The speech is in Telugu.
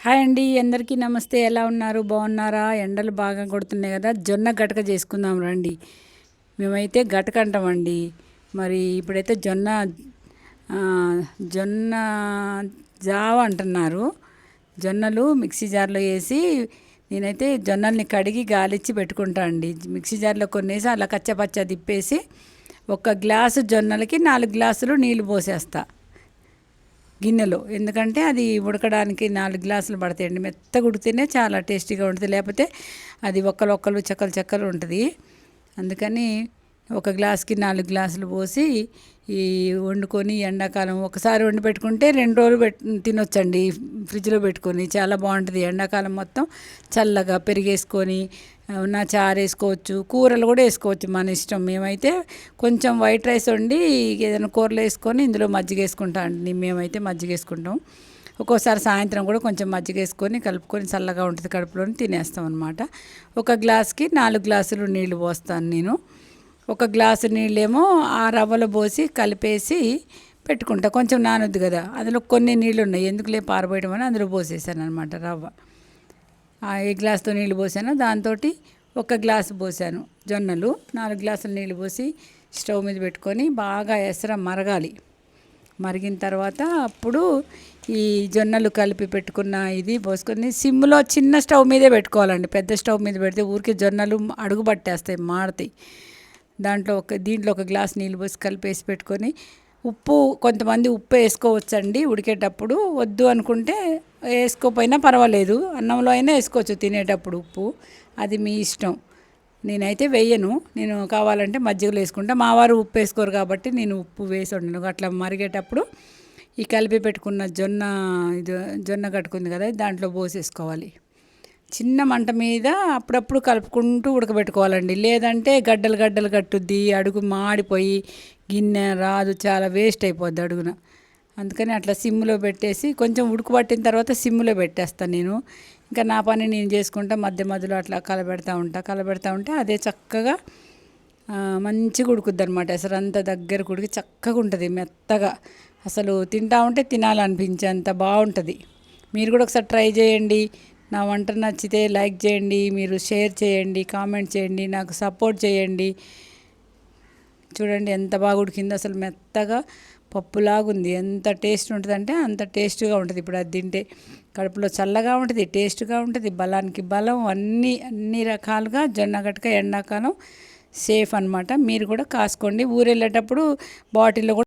హాయ్ అండి అందరికీ నమస్తే. ఎలా ఉన్నారు? బాగున్నారా? ఎండలు బాగా కొడుతున్నాయి కదా. జొన్న గటక చేసుకుందాం రండి. మేమైతే గటక అంటామండి మరి ఇప్పుడైతే జొన్న జొన్న జావ అంటున్నారు. జొన్నలు మిక్సీ జార్లో వేసి నేనైతే జొన్నల్ని కడిగి గాలిచ్చి పెట్టుకుంటా అండి. మిక్సీ జార్లో కొన్నేసి అలా కచ్చపచ్చ తిప్పేసి ఒక గ్లాసు జొన్నలకి నాలుగు గ్లాసులు నీళ్ళు పోసేస్తాను గిన్నెలో. ఎందుకంటే అది ఉడకడానికి నాలుగు గ్లాసులు పడతాయండి. మెత్తగా ఉడికితేనే చాలా టేస్టీగా ఉంటుంది. లేకపోతే అది ఒక్కలు ఒక్కలు చెక్కలు చెక్కలు ఉంటుంది. అందుకని ఒక గ్లాస్కి నాలుగు గ్లాసులు పోసి ఈ వండుకొని ఎండాకాలం ఒకసారి వండి పెట్టుకుంటే రెండు రోజులు పెట్ తినొచ్చండి. ఫ్రిడ్జ్లో పెట్టుకొని చాలా బాగుంటుంది. ఎండాకాలం మొత్తం చల్లగా పెరిగేసుకొని నా చారు వేసుకోవచ్చు కూరలు కూడా వేసుకోవచ్చు మన ఇష్టం. మేమైతే కొంచెం వైట్ రైస్ వండి ఏదైనా కూరలు వేసుకొని ఇందులో మజ్జిగ వేసుకుంటాం అండి. మేమైతే మజ్జిగ వేసుకుంటాం. ఒక్కోసారి సాయంత్రం కూడా కొంచెం మజ్జిగ వేసుకొని కలుపుకొని చల్లగా ఉంటుంది కడుపులోని తినేస్తాం అనమాట ఒక గ్లాస్కి నాలుగు గ్లాసులు నీళ్ళు పోస్తాను నేను. ఒక గ్లాసు నీళ్ళేమో ఆ రవ్వలో పోసి కలిపేసి పెట్టుకుంటా. కొంచెం నానొద్దు కదా అందులో కొన్ని నీళ్ళు ఉన్నాయి. ఎందుకులే పారబోయడం అని అందులో పోసేసాను అనమాట రవ్వ. ఏ గ్లాస్తో నీళ్ళు పోసానో దాంతో ఒక గ్లాసు పోసాను జొన్నలు నాలుగు గ్లాసులు నీళ్ళు పోసి స్టవ్ మీద పెట్టుకొని బాగా ఎసర మరగాలి. మరిగిన తర్వాత అప్పుడు ఈ జొన్నలు కలిపి పెట్టుకున్న ఇది పోసుకొని సిమ్లో చిన్న స్టవ్ మీదే పెట్టుకోవాలండి. పెద్ద స్టవ్ మీద పెడితే ఊరికే జొన్నలు అడుగు పట్టేస్తాయి మాడతాయి దాంట్లో ఒక దీంట్లో ఒక గ్లాస్ నీళ్ళు పోసి కలిపేసి పెట్టుకొని ఉప్పు కొంతమంది ఉప్పు వేసుకోవచ్చండి ఉడికేటప్పుడు. వద్దు అనుకుంటే వేసుకోపోయినా పర్వాలేదు. అన్నంలో అయినా వేసుకోవచ్చు తినేటప్పుడు ఉప్పు. అది మీ ఇష్టం. నేనైతే వేయను. నేను కావాలంటే మజ్జిగలో వేసుకుంటా. మా వారు ఉప్పు వేసుకోరు కాబట్టి నేను ఉప్పు వేసి ఉండను అట్లా మరిగేటప్పుడు ఈ కలిపి పెట్టుకున్న జొన్న ఇది జొన్న కట్టుకుంది కదా దాంట్లో పోసేసుకోవాలి. చిన్న మంట మీద అప్పుడప్పుడు కలుపుకుంటూ ఉడకబెట్టుకోవాలండి. లేదంటే గడ్డలు గడ్డలు కట్టుద్ది అడుగు మాడిపోయి గిన్నె రాదు చాలా వేస్ట్ అయిపోద్ది అడుగున. అందుకని అట్లా సిమ్లో పెట్టేసి కొంచెం ఉడకబట్టిన తర్వాత సిమ్లో పెట్టేస్తాను నేను. ఇంకా నా పని నేను చేసుకుంటా మధ్య మధ్యలో అట్లా కలబెడతా ఉంటా. కలబెడతా ఉంటే అదే చక్కగా మంచిగా ఉడుకుద్ది అనమాట అసలు అంత దగ్గర ఉడికి చక్కగా ఉంటుంది మెత్తగా. అసలు తింటా ఉంటే తినాలనిపించేంత బాగుంటుంది. మీరు కూడా ఒకసారి ట్రై చేయండి. నా వంట నచ్చితే లైక్ చేయండి మీరు షేర్ చేయండి కామెంట్ చేయండి నాకు సపోర్ట్ చేయండి. చూడండి ఎంత బాగా ఉడికిందో అసలు మెత్తగా పప్పులాగా ఉంది ఎంత టేస్ట్ ఉంటుందంటే అంత టేస్ట్గా ఉంటుంది. ఇప్పుడు అది తింటే కడుపులో చల్లగా ఉంటుంది టేస్ట్గా ఉంటుంది బలానికి బలం అన్ని అన్ని రకాలుగా జొన్న గట్క ఎండాకాలం సేఫ్ అన్నమాట. మీరు కూడా కాసుకోండి. ఊరు వెళ్ళేటప్పుడు బాటిల్లో కూడా